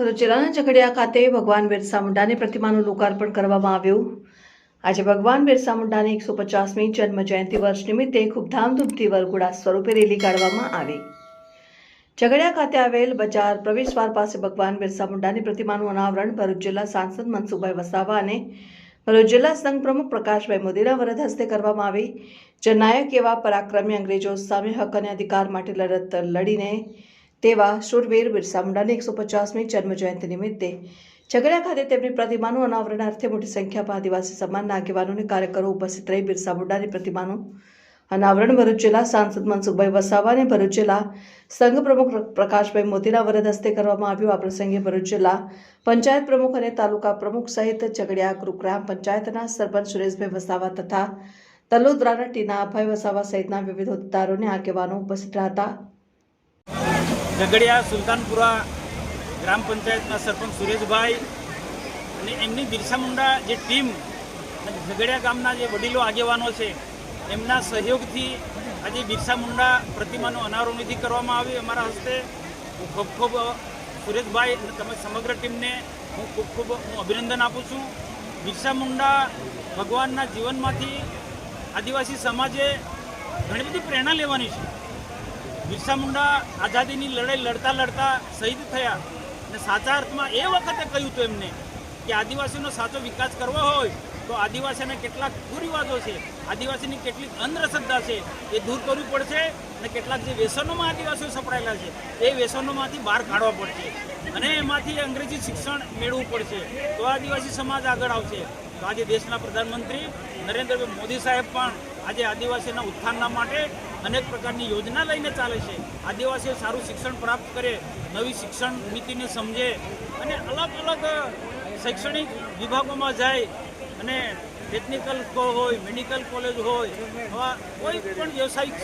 જિલ્લાના ઝઘડિયા ખાતે ભગવાન બિરસા મુંડાની પ્રતિમાનું લોકાર્પણ કરવામાં આવ્યું. આજે ભગવાન બિરસા મુંડાની એકસો પચાસમી જન્મ જયંતિ વર્ષ નિમિત્તે ખૂબ ધામધૂમથી વરઘોડા સ્વરૂપે રેલી કાઢવામાં આવી. ઝઘડિયા ખાતે આવેલ બજાર પ્રવેશદ્વાર પાસે ભગવાન બિરસા મુંડાની પ્રતિમાનું અનાવરણ ભરૂચ જિલ્લા સાંસદ મનસુખભાઈ વસાવા અને ભરૂચ જિલ્લા સંઘ પ્રમુખ પ્રકાશભાઈ મોદીના વરદ હસ્તે કરવામાં આવી. જનનાયક એવા પરાક્રમી અંગ્રેજો સામે હક અને અધિકાર માટે લડત લડીને તેવા શૂરવીર બિરસા મુંડાની એકસો પચાસમી જન્મજયંતિ નિમિત્તે ઝઘડિયા ખાતે તેમની પ્રતિમાનું અનાવરણ અર્થે મોટી સંખ્યામાં આદિવાસી સમાજના આગેવાનો અને કાર્યકરો ઉપસ્થિત રહી બિરસા મુંડાની પ્રતિમાનું અનાવરણ ભરૂચ જિલ્લા સાંસદ મનસુખભાઈ વસાવા અને ભરૂચ જિલ્લા સંઘ પ્રમુખ પ્રકાશભાઈ મોદીના વરદ હસ્તે કરવામાં આવ્યું. આ પ્રસંગે ભરૂચ જિલ્લા પંચાયત પ્રમુખ અને તાલુકા પ્રમુખ સહિત ઝઘડિયા ગ્રુગ્રામ પંચાયતના સરપંચ સુરેશભાઈ વસાવા તથા તલોદરાના ટીનાભાઈ વસાવા સહિતના વિવિધ હોદ્દેદારોને આગેવાનો ઉપસ્થિત રહ્યા હતા. ઝઘડિયા સુલતાનપુરા ગ્રામ પંચાયતના સરપંચ સુરેશભાઈ અને એમની બિરસા મુંડા જે ટીમ ઝઘડિયા ગામના જે વડીલો, આગેવાનો છે, એમના સહયોગથી આજે બિરસા મુંડા પ્રતિમાનું અનાવરણવિધિ કરવામાં આવી. અમારા હસ્તે હું ખૂબ ખૂબ સુરેશભાઈ અને તમે સમગ્ર ટીમને હું ખૂબ ખૂબ હું અભિનંદન આપું છું. બિરસા મુંડા ભગવાનના જીવનમાંથી આદિવાસી સમાજે ઘણી બધી પ્રેરણા લેવાની છે. બિરસા મુંડા આઝાદીની લડાઈ લડતા લડતા શહીદ થયા. અને સાચા અર્થમાં એ વખતે કહ્યું હતું એમને કે આદિવાસીનો સાચો વિકાસ કરવો હોય તો આદિવાસીના કેટલાક કુરિવાજો છે, આદિવાસીની કેટલીક અંધશ્રદ્ધા છે, એ દૂર કરવી પડશે અને કેટલાક જે વ્યસનોમાં આદિવાસીઓ સપડાયેલા છે, એ વ્યસનોમાંથી બહાર કાઢવા પડશે. અને એમાંથી અંગ્રેજી શિક્ષણ મેળવવું પડશે. તો આદિવાસી સમાજ આગળ આવશે. તો આજે દેશના પ્રધાનમંત્રી નરેન્દ્રભાઈ મોદી સાહેબ પણ આજે આદિવાસીના ઉત્થાનના માટે અનેક પ્રકારની યોજના લઈને ચાલે છે. આદિવાસીઓ સારું શિક્ષણ પ્રાપ્ત કરે, નવી શિક્ષણ નીતિને સમજે અને અલગ અલગ શૈક્ષણિક વિભાગોમાં જાય અને ટેકનિકલ હોય મેડિકલ કોલેજ હોય, આવા કોઈ પણ વ્યવસાયિક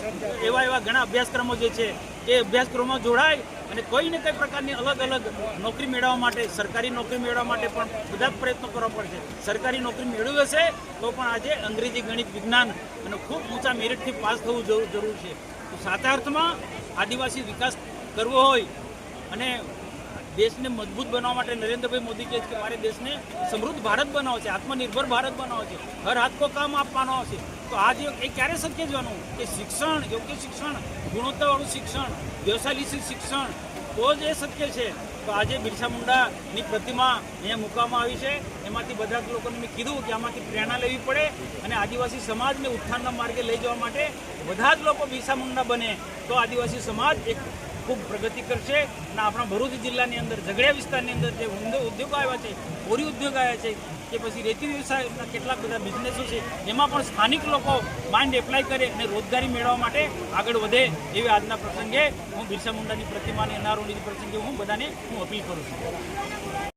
એવા એવા ઘણા અભ્યાસક્રમો જે છે એ અભ્યાસક્રમમાં જોડાય અને કોઈ ને કઈ પ્રકારની અલગ અલગ નોકરી મેળવવા માટે, સરકારી નોકરી મેળવવા માટે પણ બધા જ પ્રયત્નો કરવા પડશે. સરકારી નોકરી મેળવી હશે તો પણ આજે અંગ્રેજી ગણિત વિજ્ઞાન અને ખૂબ ઊંચા મેરિટથી પાસ થવું જરૂર છે. તો સાચા અર્થમાં આદિવાસી વિકાસ કરવો હોય અને દેશને મજબૂત બનાવવા માટે નરેન્દ્રભાઈ મોદી કહે છે કે મારે દેશને સમૃદ્ધ ભારત બનાવો છે, આત્મનિર્ભર ભારત બનાવો છે. હર હાથ કો કામ આપવાનો છે. તો આજ એ ક્યારે શક્ય જવાનું કે શિક્ષણ યોગ્ય શિક્ષણ? ગુણવત્તાવાળું શિક્ષણ વ્યવસાયિક શિક્ષણ, તો જ એ શક્ય છે. તો આજે બિરસા મુંડાની પ્રતિમા અહીંયા મૂકવામાં આવી છે. એમાંથી બધા જ લોકોને મેં કીધું કે આમાંથી પ્રેરણા લેવી પડે અને આદિવાસી સમાજને ઉત્થાનના માર્ગે લઈ જવા માટે બધા જ લોકો બિરસા મુંડા બને તો આદિવાસી સમાજ એક ખૂબ પ્રગતિ કરશે. અને આપણા ભરૂચ જિલ્લાની અંદર ઝઘડિયા વિસ્તારની અંદર જે ઉદ્યો- ઉદ્યોગો આવ્યા છે કોરી ઉદ્યોગ આવ્યા છે કે પછી રેતી વ્યવસાયના કેટલાક બધા બિઝનેસો છે એમાં પણ સ્થાનિક લોકો માઇન્ડ એપ્લાય કરે અને રોજગારી મેળવવા માટે આગળ વધે એવી આજના પ્રસંગે હું બિરસા મુંડાની પ્રતિમાને અનાવરણની પ્રસંગે હું બધાને હું અપીલ કરું છું.